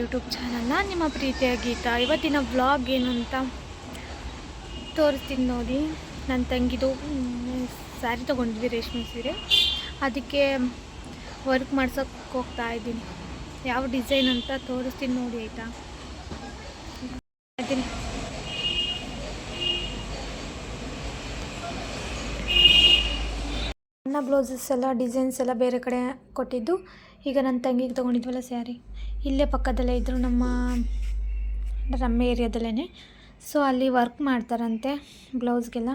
YouTube ಚಾನಲ್ನ ನಿಮ್ಮ ಪ್ರೀತಿಯ ಗೀತ. ಇವತ್ತಿನ ವ್ಲಾಗ್ ಏನು ಅಂತ ತೋರಿಸ್ತೀನಿ ನೋಡಿ. ನನ್ನ ತಂಗಿದು ಸ್ಯಾರಿ ತೊಗೊಂಡಿದ್ವಿ ರೇಷ್ಮೆ ಸೀರೆ. ಅದಕ್ಕೆ ವರ್ಕ್ ಮಾಡ್ಸೋಕ್ಕೆ ಹೋಗ್ತಾ ಇದ್ದೀನಿ. ಯಾವ ಡಿಸೈನ್ ಅಂತ ತೋರಿಸ್ತೀನಿ ನೋಡಿ, ಆಯಿತಾ? ಅದೇ ನನ್ನ ಬ್ಲೌಸಸ್ ಎಲ್ಲ ಡಿಸೈನ್ಸ್ ಎಲ್ಲ ಬೇರೆ ಕಡೆ ಕೊಟ್ಟಿದ್ದು. ಈಗ ನನ್ನ ತಂಗಿಗೆ ತೊಗೊಂಡಿದ್ವಲ್ಲ ಸ್ಯಾರಿ. ಇಲ್ಲೇ ಪಕ್ಕದಲ್ಲೇ ಇದ್ದರು ನಮ್ಮ ರಮ್ಮೆ ಏರಿಯಾದಲ್ಲೇ ಸೊ ಅಲ್ಲಿ ವರ್ಕ್ ಮಾಡ್ತಾರಂತೆ ಬ್ಲೌಸ್ಗೆಲ್ಲ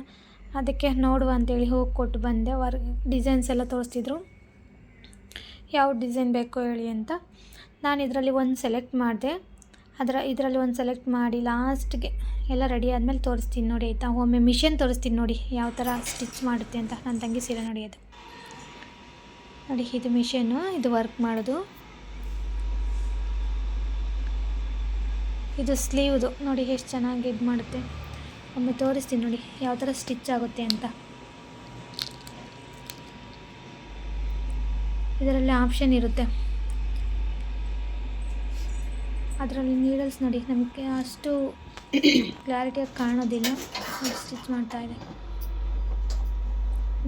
ಅದಕ್ಕೆ ನೋಡುವ ಅಂತೇಳಿ ಹೋಗಿ ಕೊಟ್ಟು ಬಂದೆ. ವರ್ಕ್ ಡಿಸೈನ್ಸ್ ಎಲ್ಲ ತೋರಿಸ್ತಿದ್ರು. ಯಾವ ಡಿಸೈನ್ ಬೇಕು ಹೇಳಿ ಅಂತ. ನಾನು ಇದರಲ್ಲಿ ಒಂದು ಸೆಲೆಕ್ಟ್ ಮಾಡಿದೆ. ಅದರ, ಇದರಲ್ಲಿ ಒಂದು ಸೆಲೆಕ್ಟ್ ಮಾಡಿ ಲಾಸ್ಟ್ಗೆ ಎಲ್ಲ ರೆಡಿ ಆದಮೇಲೆ ತೋರಿಸ್ತೀನಿ ನೋಡಿ ಆಯಿತಾ? ಒಮ್ಮೆ ಮಿಷನ್ ತೋರಿಸ್ತೀನಿ ನೋಡಿ ಯಾವ ಥರ ಸ್ಟಿಚ್ ಮಾಡುತ್ತೆ ಅಂತ. ನನ್ನ ತಂಗಿ ಸೀರೆ ನೋಡಿ ಅದು. ನೋಡಿ, ಇದು ಮಿಷನ್ನು ಇದು ವರ್ಕ್ ಮಾಡೋದು. ಇದು ಸ್ಲೀವ್ದು. ನೋಡಿ ಎಷ್ಟು ಚೆನ್ನಾಗಿ ಇದು ಮಾಡುತ್ತೆ. ಒಮ್ಮೆ ತೋರಿಸ್ತೀನಿ ನೋಡಿ ಯಾವ ಥರ ಸ್ಟಿಚ್ ಆಗುತ್ತೆ ಅಂತ. ಇದರಲ್ಲಿ ಆಪ್ಷನ್ ಇರುತ್ತೆ. ಅದರಲ್ಲಿ ನೀಡಲ್ಸ್ ನೋಡಿ. ನಮಗೆ ಅಷ್ಟು ಕ್ಲಾರಿಟಿಯಾಗಿ ಕಾಣೋದಿಲ್ಲ. ಸ್ಟಿಚ್ ಮಾಡ್ತಾ ಇದೆ.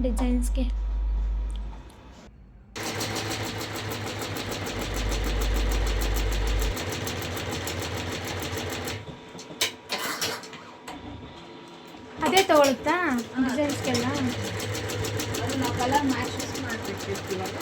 ಡಿಸೈನ್ಸ್ಗೆ. ಅದೇ ತಗೊಳುತ್ತಾ? ಡಿಸೈನ್ಸ್ಗೆಲ್ಲ ಅದು ನಾವು ಕಲರ್ ಮ್ಯಾಚಸ್ ಮಾಡಿಬಿಟ್ಟಿರ್ತೀವಲ್ಲ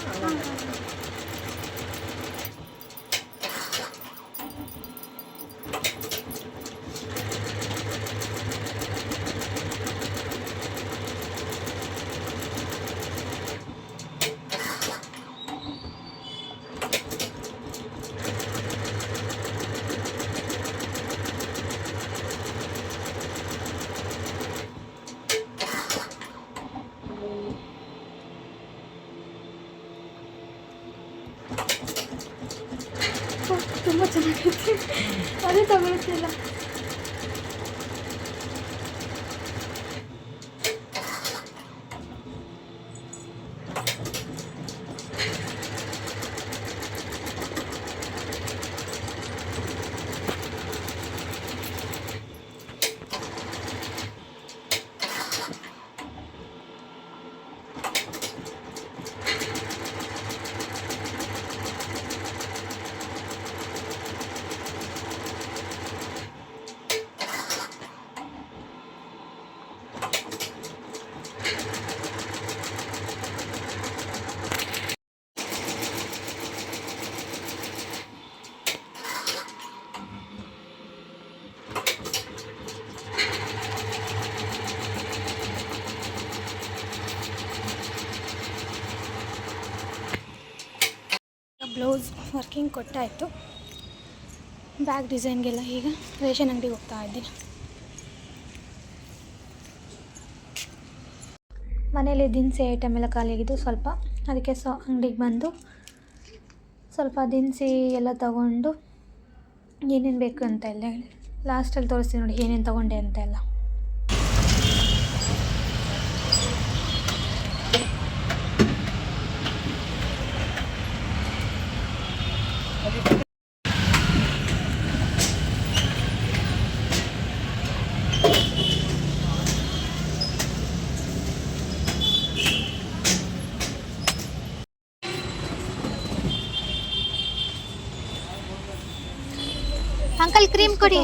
ತುಂಬ ಚೆನ್ನಾಗೈತೆ ಅದೇ ತಗೊಳುತ್ತಿಲ್ಲ ಬ್ಲೌಸ್ ವರ್ಕಿಂಗ್ ಕೊಟ್ಟಾಯಿತು. ಬ್ಯಾಗ್ ಡಿಸೈನ್ಗೆಲ್ಲ ಈಗ ರೇಷನ್ ಅಂಗಡಿಗೆ ಹೋಗ್ತಾ ಇದ್ದೀನಿ. ಮನೇಲಿ ದಿನಸಿ ಐಟಮ್ ಎಲ್ಲ ಖಾಲಿಯಾಗಿದ್ದು ಸ್ವಲ್ಪ ಅದಕ್ಕೆ ಸೊ ಅಂಗಡಿಗೆ ಬಂದು ಸ್ವಲ್ಪ ದಿನಸಿ ಎಲ್ಲ ತಗೊಂಡು ಏನೇನು ಬೇಕು ಅಂತ ಎಲ್ಲ ಹೇಳಿ. ಲಾಸ್ಟಲ್ಲಿ ತೋರಿಸ್ತೀನಿ ನೋಡಿ ಏನೇನು ತೊಗೊಂಡೆ ಅಂತ ಎಲ್ಲ. ಅಂಕಲ್ ಕ್ರೀಮ್ ಕೊಡಿ.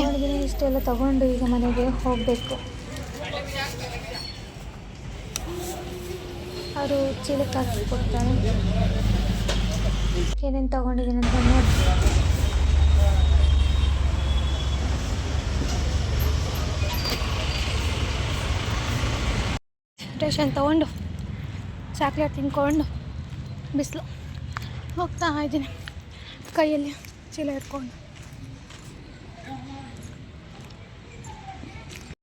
ಇಷ್ಟೆಲ್ಲ ತಗೊಂಡು ಈಗ ಮನೆಗೆ ಹೋಗಬೇಕು. ಅವರು ಚೀಲಕ್ಕೆ ಹಾಕಿ ಕೊಡ್ತಾರೆ ಏನೇನು ತಗೊಂಡಿದ್ದೀನಿ ಅಂತ ನೋಡಿ. ರೇಷನ್ ತಗೊಂಡು ಚಾಕ್ಲೇಟ್ ತಿನ್ಕೊಂಡು ಬಿಸಿಲು ಹೋಗ್ತಾ ಇದ್ದೀನಿ. ಕೈಯಲ್ಲಿ ಚೀಲ ಇಟ್ಕೊಂಡು